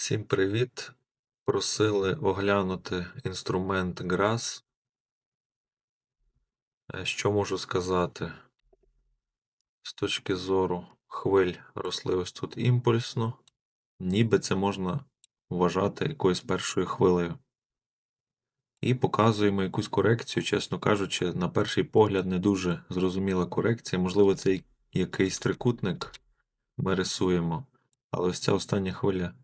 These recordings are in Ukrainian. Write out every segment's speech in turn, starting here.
Всім привіт! Просили оглянути інструмент GRASS. Е, Що можу сказати? З точки зору хвиль росли ось тут імпульсно, ніби це можна вважати якоюсь першою хвилею. І показуємо якусь корекцію, чесно кажучи, на перший погляд не дуже зрозуміла корекція. Можливо, це якийсь трикутник ми рисуємо, але ось ця остання хвиля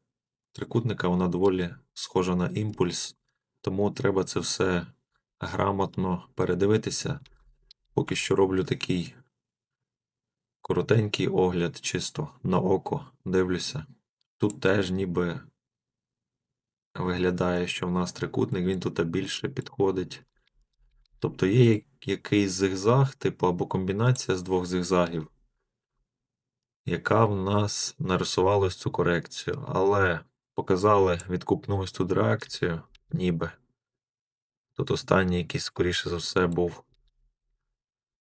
трикутника, вона доволі схожа на імпульс, тому треба це все грамотно передивитися. Поки що роблю такий коротенький огляд, чисто на око дивлюся. Тут теж ніби виглядає, що в нас трикутник, він тут більше підходить. Тобто є якийсь зигзаг, типу, або комбінація з двох зигзагів, яка в нас нарисувала цю корекцію. Але показали відкупну ось тут реакцію, ніби. Тут останній якийсь, скоріше за все, був,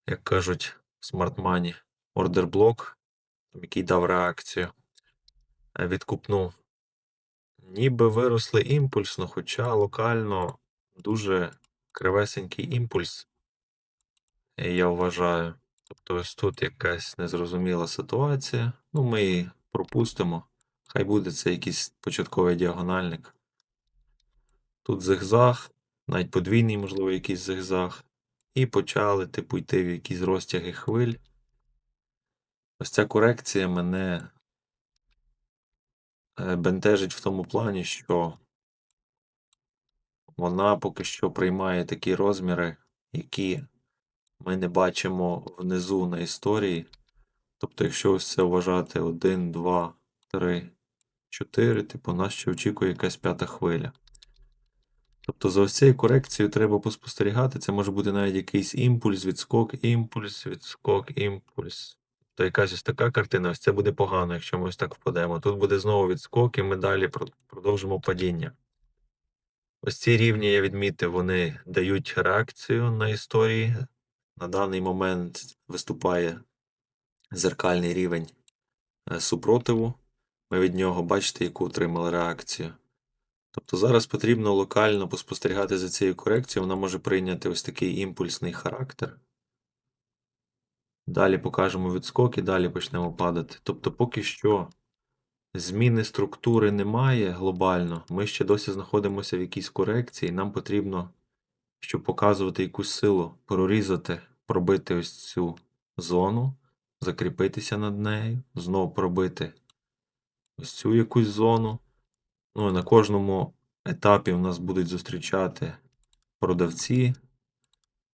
як кажуть, в Smart Money, ордер блок, який дав реакцію. Е, Відкупну. Ніби виросли імпульсно, хоча локально дуже кривесенький імпульс, е, я вважаю. Тобто ось тут якась незрозуміла ситуація. Ну, ми її пропустимо. Хай буде це якийсь початковий діагональник. Тут зигзаг, навіть подвійний, можливо, якийсь зигзаг. І почали, типу, йти в якісь розтяги хвиль. Ось ця корекція мене е, бентежить в тому плані, що вона поки що приймає такі розміри, які ми не бачимо внизу на історії. Тобто, якщо ось це вважати 1, 2, 3, 4, типу, нас ще очікує якась п'ята хвиля. Тобто за ось цією корекцією треба поспостерігати. Це може бути навіть якийсь імпульс, відскок, імпульс, відскок, імпульс. То якась ось така картина, ось це буде погано, якщо ми ось так впадемо. Тут буде знову відскок, і ми далі продовжимо падіння. Ось ці рівні я відмітив, вони дають реакцію на історії. На даний момент виступає зеркальний рівень е, супротиву. Ми від нього бачите, яку отримали реакцію. Тобто зараз потрібно локально поспостерігати за цією корекцією, вона може прийняти ось такий імпульсний характер. Далі покажемо відскок і далі почнемо падати. Тобто, поки що зміни структури немає глобально, ми ще досі знаходимося в якійсь корекції, нам потрібно, щоб показувати якусь силу, прорізати, пробити ось цю зону, закріпитися над нею, знову пробити ось цю якусь зону. Ну, і на кожному етапі в нас будуть зустрічати продавці.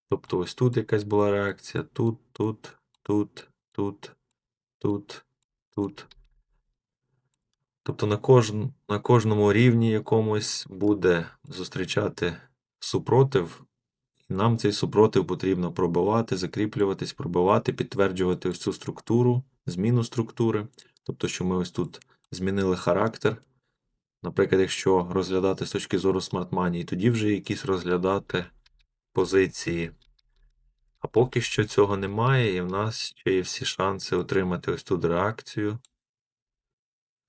Тобто ось тут якась була реакція, тут, тут, тут, тут, тут, тут. Тобто на, кожн, на кожному рівні якомусь буде зустрічати супротив, і нам цей супротив потрібно пробивати, закріплюватись, пробивати, підтверджувати ось цю структуру, зміну структури. Тобто, що ми ось тут змінили характер. Наприклад, якщо розглядати з точки зору Money, тоді вже якісь розглядати позиції. А поки що цього немає, і в нас ще є всі шанси отримати ось тут реакцію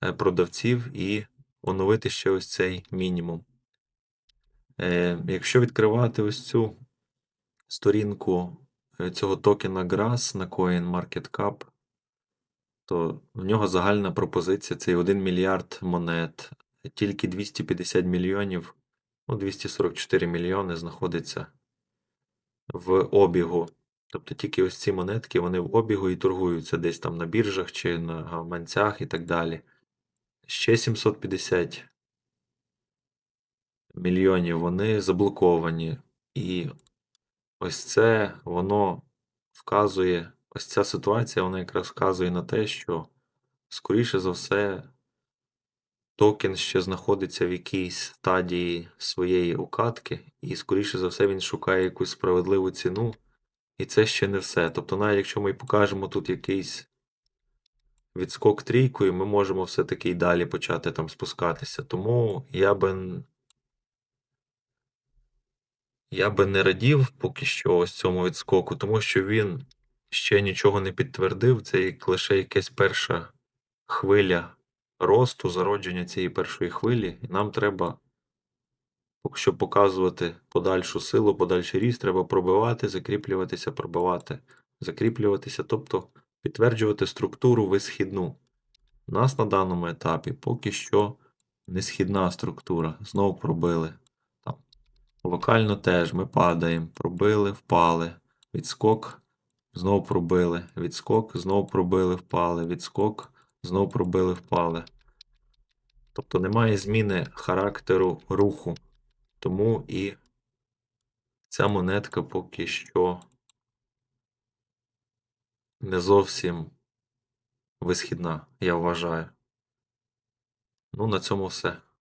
е, продавців і оновити ще ось цей мінімум. Е, Якщо відкривати ось цю сторінку е, цього токена GRASS на CoinMarketCap, то в нього загальна пропозиція це 1 мільярд монет. Тільки 250 мільйонів, ну 244 мільйони знаходиться в обігу. Тобто тільки ось ці монетки, вони в обігу і торгуються десь там на біржах чи на гаманцях і так далі. Ще 750 мільйонів вони заблоковані. І ось це воно вказує, ось ця ситуація, вона якраз вказує на те, що, скоріше за все, токен ще знаходиться в якійсь стадії своєї укатки, і, скоріше за все, він шукає якусь справедливу ціну. І це ще не все. Тобто, навіть якщо ми покажемо тут якийсь відскок трійкою, ми можемо все-таки і далі почати там спускатися. Тому я би. Я би не радів поки що ось цьому відскоку, тому що він ще нічого не підтвердив. Це як лише якась перша хвиля росту, зародження цієї першої хвилі, і нам треба, щоб показувати подальшу силу, подальший ріст, треба пробивати, закріплюватися, пробивати, закріплюватися, тобто підтверджувати структуру висхідну. У нас на даному етапі поки що несхідна структура. Знову пробили. Локально теж ми падаємо, пробили, впали. Відскок, знову пробили. Відскок, знову пробили, впали. Відскок, знову пробили, впали. Тобто немає зміни характеру руху. Тому і ця монетка поки що не зовсім висхідна, я вважаю. Ну, на цьому все.